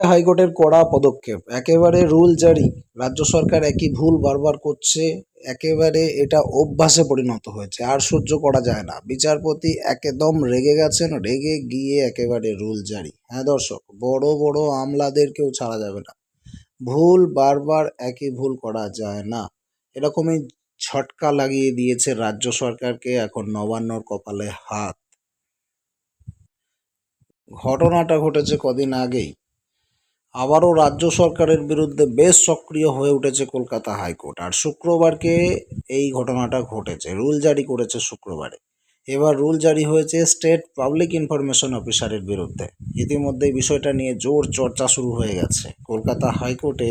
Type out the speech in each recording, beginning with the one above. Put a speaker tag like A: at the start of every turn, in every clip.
A: হাইকোর্টের কড়া পদক্ষেপ। একেবারে রুল জারি। রাজ্য সরকার একই ভুল বারবার করছে। একেবারে এটা অভ্যাসে পরিণত হয়েছে। আর সহ্য করা যায় না। বিচারপতি একদম রেগে গেছেন। রেগে গিয়ে একেবারে রুল জারি। হ্যাঁ দর্শক, বড় বড় আমলাদেরকেও ছাড়া যাবে না। ভুল বারবার একই ভুল করা যায় না। এরকমই ছটকা লাগিয়ে দিয়েছে রাজ্য সরকারকে এখন নবান্নর কপালে হাত। ঘটনাটা ঘটেছে কদিন আগেই। আবারও রাজ্য সরকারের বিরুদ্ধে বেশ সক্রিয় হয়ে উঠেছে কলকাতা হাইকোর্ট। আর শুক্রবারকে এই ঘটনাটা ঘটেছে। রুল জারি করেছে শুক্রবারে। এবার রুল জারি হয়েছে স্টেট পাবলিক ইনফরমেশন অফিসারের বিরুদ্ধে। ইতিমধ্যে বিষয়টা নিয়ে জোর চর্চা শুরু হয়ে গেছে। কলকাতা হাইকোর্টে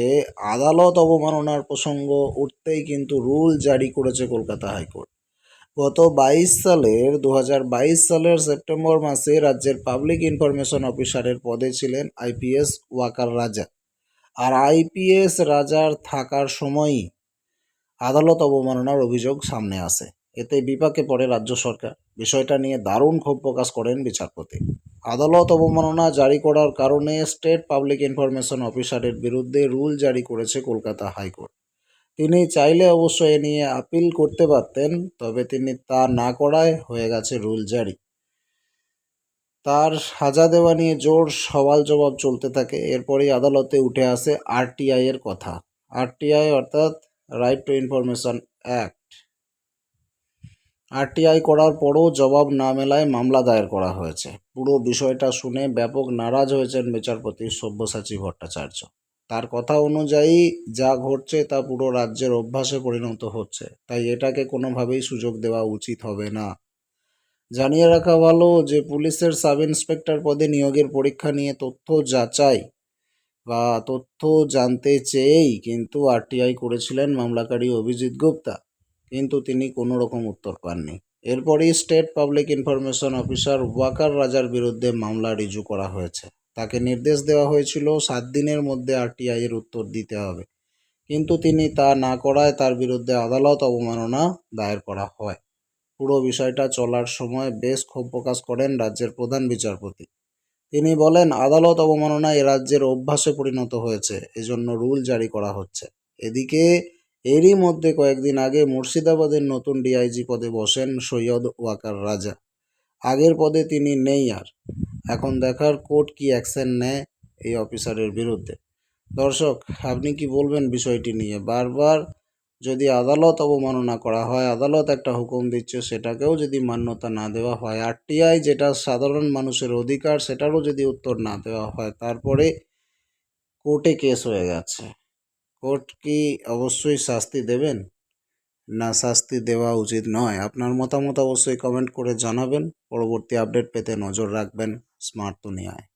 A: আদালত অবমাননার প্রসঙ্গ উঠতেই কিন্তু রুল জারি করেছে কলকাতা হাইকোর্ট। গত বাইশ সালের দু হাজার বাইশ সালের সেপ্টেম্বর মাসে রাজ্যের পাবলিক ইনফরমেশন অফিসারের পদে ছিলেন আইপিএস ওয়াকার রাজা। আর আইপিএস রাজার থাকার সময়ই আদালত অবমাননার অভিযোগ সামনে আসে। এতে বিপাকে পড়ে রাজ্য সরকার। বিষয়টা নিয়ে দারুণ ক্ষোভ প্রকাশ করেন বিচারপতি। আদালত অবমাননা জারি করার কারণে স্টেট পাবলিক ইনফরমেশন অফিসারের বিরুদ্ধে রুল জারি করেছে কলকাতা হাইকোর্ট। তিনি চাইলে অবশ্য এ নিয়ে আপিল করতে পারতেন, তবে তিনি তা না করায় হয়ে গেছে রুল জারি। তার সাজা দেওয়া নিয়ে জোর সওয়াল জবাব চলতে থাকে। এরপরেই আদালতে উঠে আসে আরটিআই এর কথা। আরটিআই অর্থাৎ right to information act. RTI করার পরও জবাব না মেলায় মামলা দায়ের করা হয়েছে। পুরো বিষয়টা শুনে ব্যাপক নারাজ হয়েছেন বিচারপতি সব্যসাচী ভট্টাচার্য। তার কথা অনুযায়ী যা ঘটছে তা পুরো রাজ্যের অভ্যাসে পরিণত হচ্ছে, তাই এটাকে কোনোভাবেই সুযোগ দেওয়া উচিত হবে না। জানিয়ে রাখা ভালো যে পুলিশের সাব ইন্সপেক্টর পদে নিয়োগের পরীক্ষা নিয়ে তথ্য যাচাই বা তথ্য জানতে চেয়েই কিন্তু আরটিআই করেছিলেন মামলাকারী অভিজিৎ গুপ্তা, কিন্তু তিনি কোনো রকম উত্তর পাননি। এরপরই state public information officer Waqar রাজার বিরুদ্ধে মামলা রিজু করা হয়েছে। তাকে নির্দেশ দেওয়া হয়েছিল সাত দিনের মধ্যে আরটিআই এর উত্তর দিতে হবে। কিন্তু তিনি তা না করায় তার বিরুদ্ধে আদালত অবমাননা দায়ের করা হয়। পুরো বিষয়টা চলার সময় বেশ ক্ষোভ প্রকাশ করেন রাজ্যের প্রধান বিচারপতি। তিনি বলেন, আদালত অবমাননা এ রাজ্যের অভ্যাসে পরিণত হয়েছে, এজন্য রুল জারি করা হচ্ছে। এদিকে এরই মধ্যে কয়েকদিন আগে মুর্শিদাবাদের নতুন ডিআইজি পদে বসেন সৈয়দ ওয়াকার রাজা। আগের পদে তিনি নেই আর এখন দেখার কোর্ট কি অ্যাকশন নেয় এই অফিসারের বিরুদ্ধে? দর্শক, আপনি কি বলবেন বিষয়টি নিয়ে? বারবার যদি আদালত অবমাননা করা হয়, আদালত একটা হুকুম দিচ্ছে, সেটাকেও যদি মান্যতা না দেওয়া হয় আরটিআই যেটা সাধারণ মানুষের অধিকার, সেটারও যদি উত্তর না দেওয়া হয়, তারপরে কোর্টে কেস হয়ে গেছে কোর্ট কি অবশ্যই শাস্তি দেবেন? না শাস্তি দেওয়া উচিত নয়। আপনার মতামত অবশ্যই কমেন্ট করে জানাবেন। পরবর্তী আপডেট পেতে নজর রাখবেন স্মার্ট দুনিয়ায়।